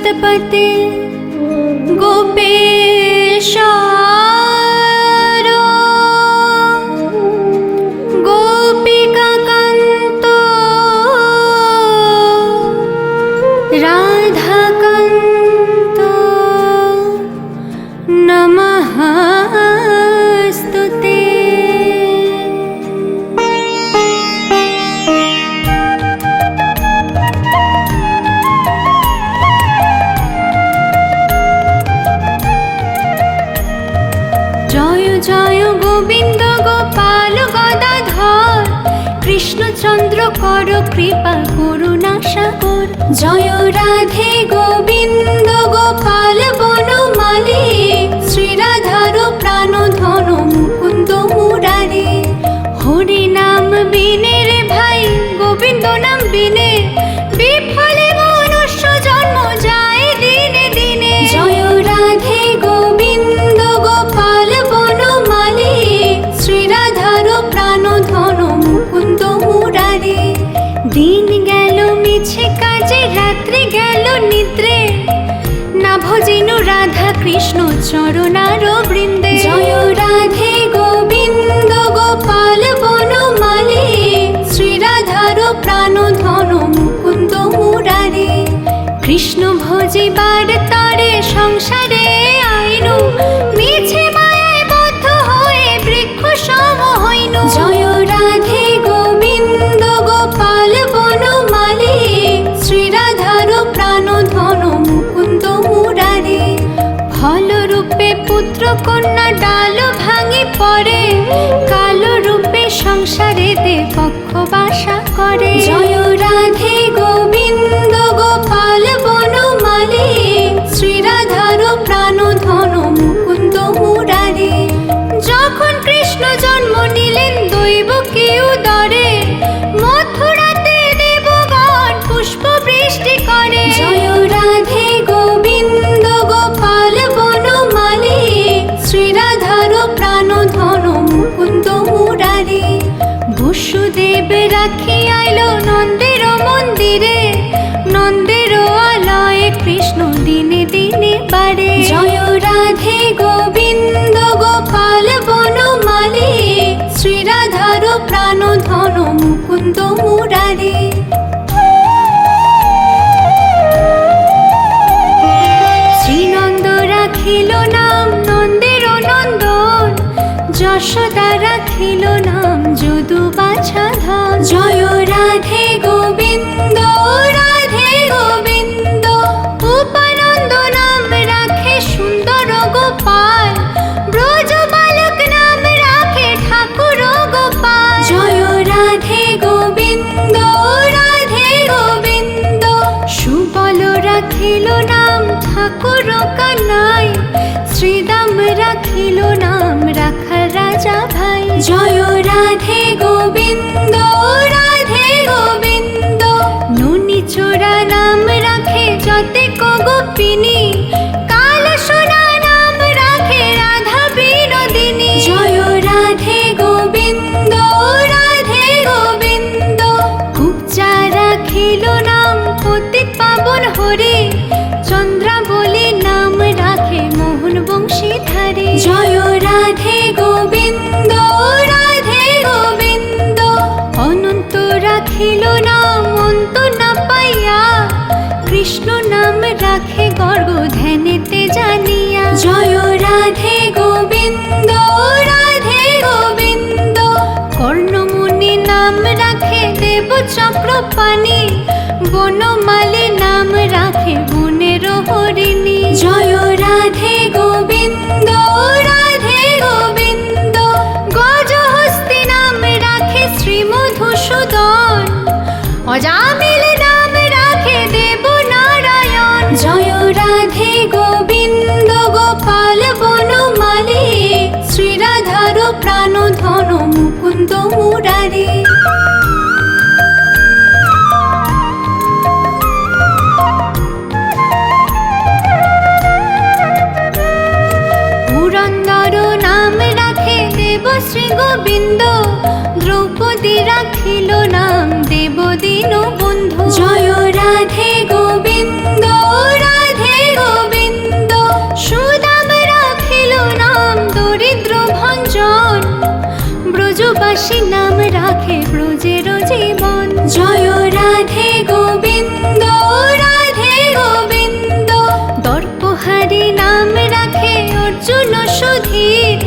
জগৎপতে গোপেশ জয় চরণার বৃন্দে জয় রাধে গোবিন্দ গোপাল বনমালী। শ্রীরাধার প্রাণ ধন মুকুন্দ মুরারে। কৃষ্ণ ভজিবার তারে সংসারে কন্যা ডাল ভাঙে পড়ে, কালো রূপে সংসারে দে পক্ষ বাসা করে। জয় রাধে গোবিন্দ গোপাল রাধে গোবিন্দ গোপাল বনমালী, শ্রীরাধার প্রাণ ধন মুকুন্দ মুরারে শ্রীনন্দ রাখিল নাম নন্দের নন্দন, যশোদা রাখিল নাম যদু বাছা ধন। জয় রাধে গোবিন্দ রাধে গোবিন্দ। কানাই শ্রীদাম রাখিল নাম রাজা ভাই। জয় রাধে গোবিন্দ রাধে গোবিন্দ। নুনি চোরা নাম রাখে যতে গোপিনী। কাল রাখে রাধা বিনোদিনী। জয় রাধে গোবিন্দ রাধে গোবিন্দ। রাখিল নাম পাবন হরে। জয় রাধে গোবিন্দ রাধে গোবিন্দ। অনন্ত রাখিল নাম, অন্ত না পাইয়া। কৃষ্ণ নাম রাখে গর্গ ধ্যানেতে জানিয়া। জয় রাধে গোবিন্দ রাধে গোবিন্দ। কর্ণমুনি নাম রাখে দেব চক্রপাণি বনমালী নাম রাখে বনের হরিণী। জয় রাধে গোবিন্দ নাম দেব দিন বন্ধু। জয় রাধে গোবিন্দ রাধে গোবিন্দ। সুদাম রাখিল নাম দরিদ্র ভঞ্জন। ব্রজবাসী নাম রাখে ব্রজের জীবন। জয় রাধে গোবিন্দ রাধে গোবিন্দ। দর্পহারি নাম রাখে অর্জুন সুধীর।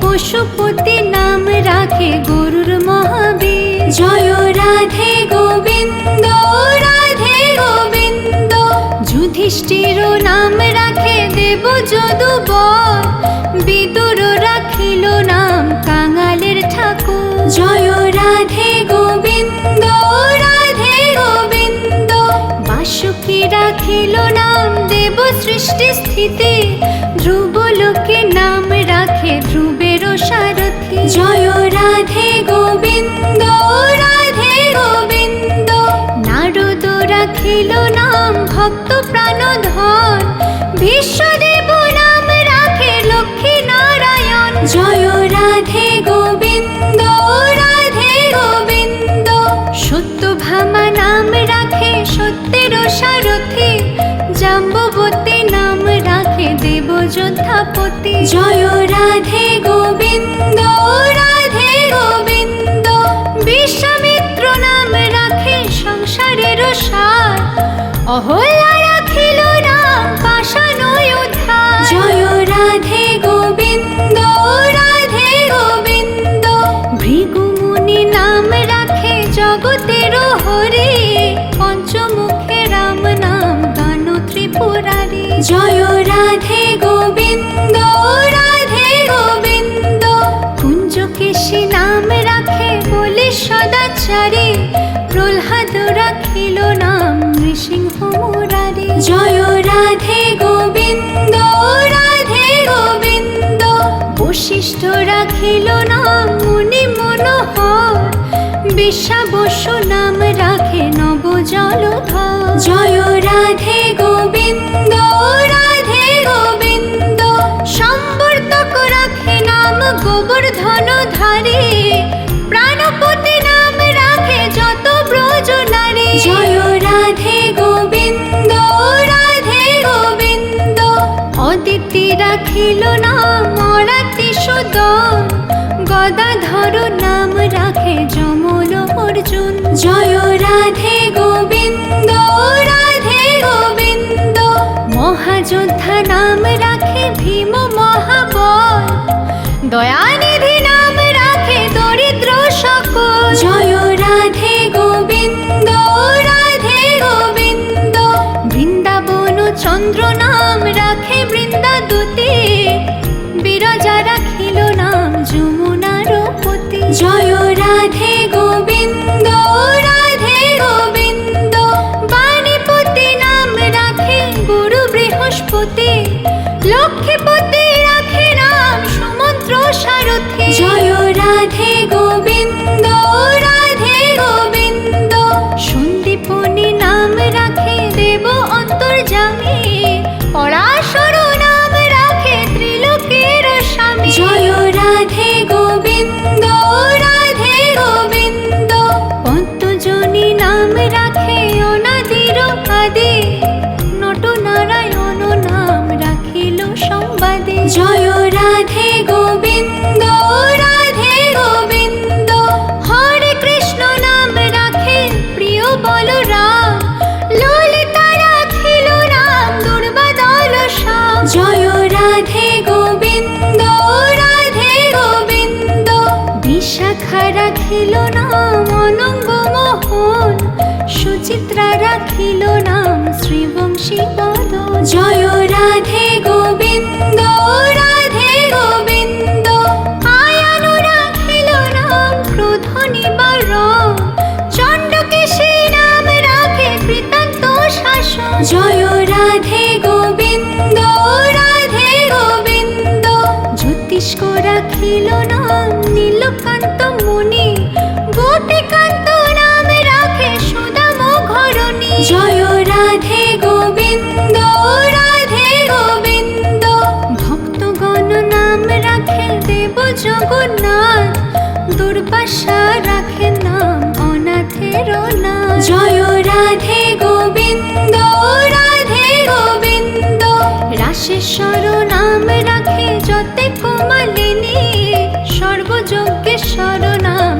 পশুপতি নাম রাখে গুরু গোবিন্দ, রাধে গোবিন্দ। যুধিষ্ঠির নাম রাখে দেব যদুবর বিদুর রাখিল নাম কাঙালের ঠাকুর। জয় রাধে গোবিন্দ রাধে গোবিন্দ। বাসুকি রাখিল নাম দেব সৃষ্টি স্থিতি। ধ্রুব লোকে নাম রাখে ধ্রুবের সারথি। জয় রাধে গোবিন্দ রাধে গোবিন্দ রাখিল নাম ভক্ত প্রাণধন বিশ্বদেব নাম রাখে লক্ষ্মী নারায়ণ। জয় রাধে গোবিন্দ রাধে গোবিন্দ। সত্যভামা নাম রাখে সত্যের সারথি। জাম্ববতী নাম রাখে দেব যোদ্ধাপতি জয় রাধে গোবিন্দ অহল্যা রাখিল নাম পাশান জয় রাধে গোবিন্দ রাধে গোবিন্দ। ভৃগুমুনি নাম রাখে জগতের হরে। পঞ্চমুখে রাম নাম গান ত্রিপুরারি। জয় রাধে বশিষ্ঠ রাখিল নাম, মুনি মনোহর। বিশ্বাবসু নাম রাখে নব জলধর জয় রাধে গোবিন্দ রাধে গোবিন্দ। সম্বর্ধক রাখে নাম গোবর্ধন ধারী। প্রাণপতি নাম রাখে যত ব্রজ নারী। জয় রাখিল নাম অরাতি সুদন গদাধর নাম রাখে যমল অর্জুন। জয় রাধে গোবিন্দ রাধে গোবিন্দ। মহাযোদ্ধা নাম রাখে ভীম মহাবল। দয়ানিধি নাম রাখে দরিদ্র সকল। জয় জয় রাধে গোবিন্দ রাধে গোবিন্দ। বাণীপতি নাম রাখে গুরু বৃহস্পতি। লক্ষ্মীপতি জয় রাধে গোবিন্দ রাধে গোবিন্দ। রাখিল নাম শ্রীবংশী পদ। জয় রাধে গোবিন্দ জয় রাধে গোবিন্দ রাধে গোবিন্দ। ভক্তগণ নাম রাখে দেব জগন্নাথ। দুর্বাসা রাখে নাম অনাথের নাম। জয় রাধে গোবিন্দ রাধে গোবিন্দ। রাশেশ্বর নাম রাখে যতে কমালিনী। সর্বযজ্ঞেশ্বর নাম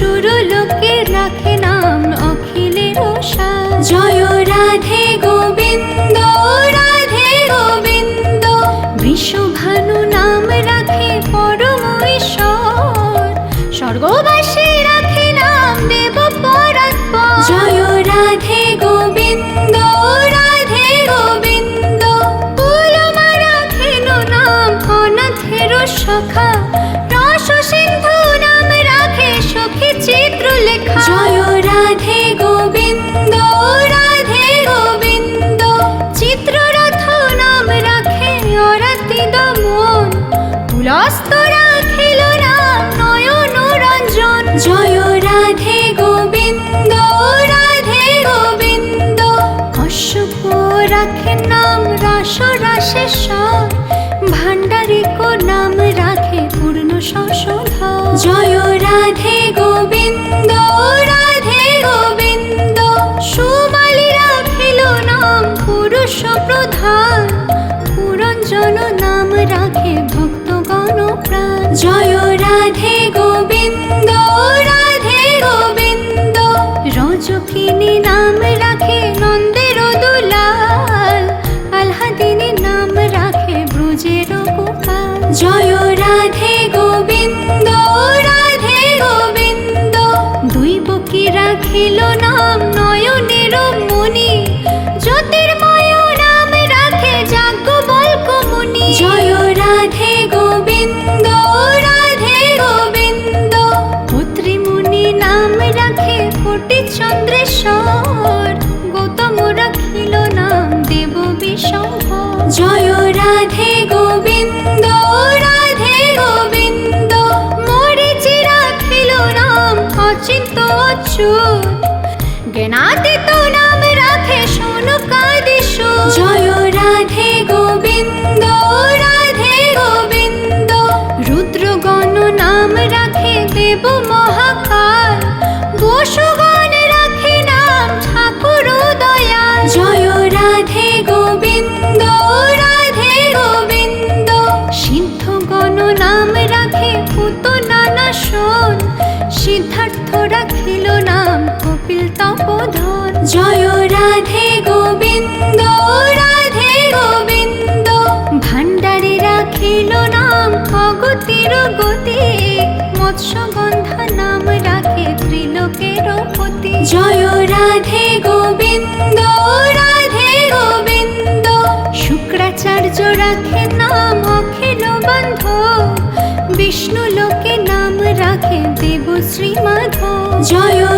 সুর লোকে রাখে নাম অখিলের জয় রাধে গোবিন্দ রাধে গোবিন্দ। বিশ্বভানু নাম রাখে পরম ঈশ্বর স্বর্গবাসী রাখে নাম দেব পরাত্ম জয় রাধে গোবিন্দ রাধে গোবিন্দ। রাখেন নাম অনাথের সখা। কোটি চন্দ্রেশ্বর, গৌতম রাখিল নাম দেব বিশম্ভ জয় রাধে গোবিন্দ রাধে গোবিন্দ, মরিচি রাখিল নাম অচিন্ত অচ্যুত। জ্ঞানাতে নাম রাখে শোনো কাদিশ জয় রাধে গোবিন্দ রাধে গোবিন্দ, রুদ্রগণ নাম রাখে দেব জয় রাধে গোবিন্দ রাধে গোবিন্দ। ভাণ্ডারে রাখিল নাম অগতির গতি। মৎস্যগন্ধা নাম রাখে ত্রিলোকের পতি জয় রাধে গোবিন্দ রাধে গোবিন্দ। শুক্রাচার্য রাখে নাম অখিল বন্ধ। বিষ্ণু লোকে নাম রাখে দেব শ্রী জয়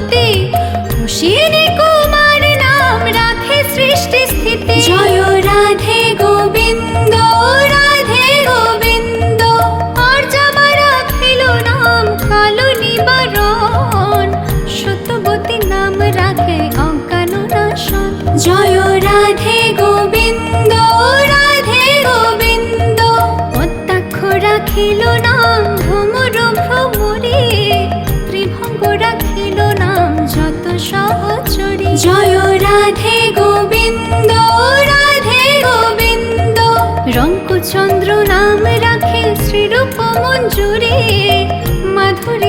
হতে খুশি রূপমঞ্জুরে মাধুরী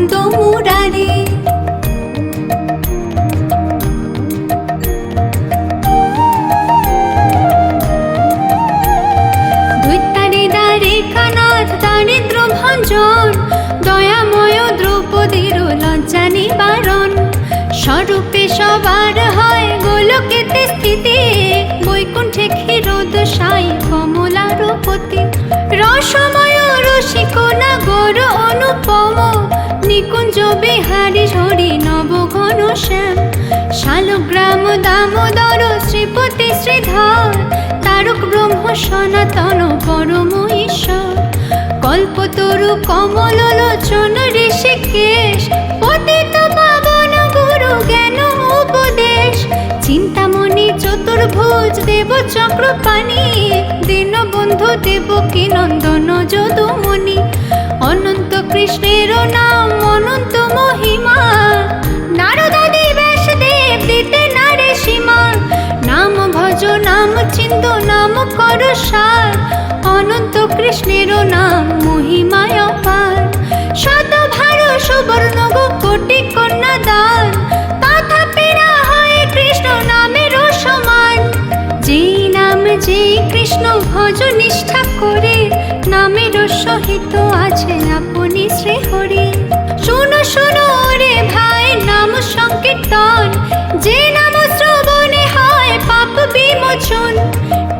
ఎంతో మూడాలి দামোদর শ্রীপতি শ্রীধর, তারক ব্রহ্ম সনাতন পরম ঈশ্বর। কল্পতরু কমল লোচন ঋষিকেশ, পতিত পাবন গুরু জ্ঞান উপদেশ। চিন্তামণি চতুর্ভুজ দেব চক্রপাণি দীনবন্ধু দেবকী নন্দন যদুমণি। অনন্ত কৃষ্ণের নাম, অনন্ত মহিমা, নারদ ভজ নাম নাম কর সার। অনন্ত নাম, মহিমায় অপার। শত ভার সুবর্ণ গো, কোটি কন্যা দান। না হয় কৃষ্ণ নামের সমান। যেই নাম, যেই কৃষ্ণ ভজ নিষ্ঠা করে নামের সহিত আছে আপনি শ্রী হরি শোনো শোনো বিমোচন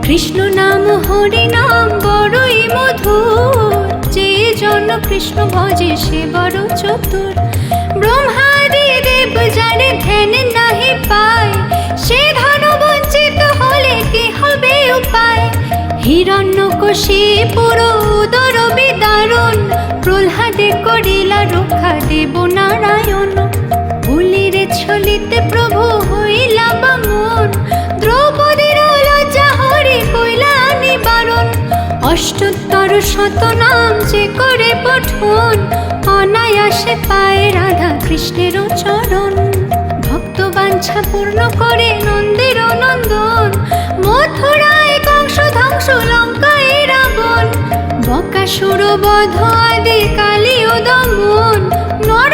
কৃষ্ণ নাম, হরি নাম, বড়ই মধুর। যে জন কৃষ্ণ ভজে সে বড় চতুর। ব্রহ্মাদি দেব জানে ধ্যান নাহি পায়, সে ধন বঞ্চিত হলে কি হবে উপায়? হিরণ্য কোশে পুরো উদর বিদারণ, প্রহ্লাদে করিলা রক্ষা দেব নারায়ণ। ভুলিরে ছলিতে প্রভু হইলা বামন দ্রৌপদীর অষ্টোত্তর শত নাম যে করে পঠন, অনায়াসে পায় রাধা কৃষ্ণের চরণ। ভক্ত বাঞ্ছা পূর্ণ করে নন্দের নন্দন, মথুরায় কংস ধ্বংস লঙ্কায় রাবণ। বকাসুর বধ আদি কালী ও দমন নর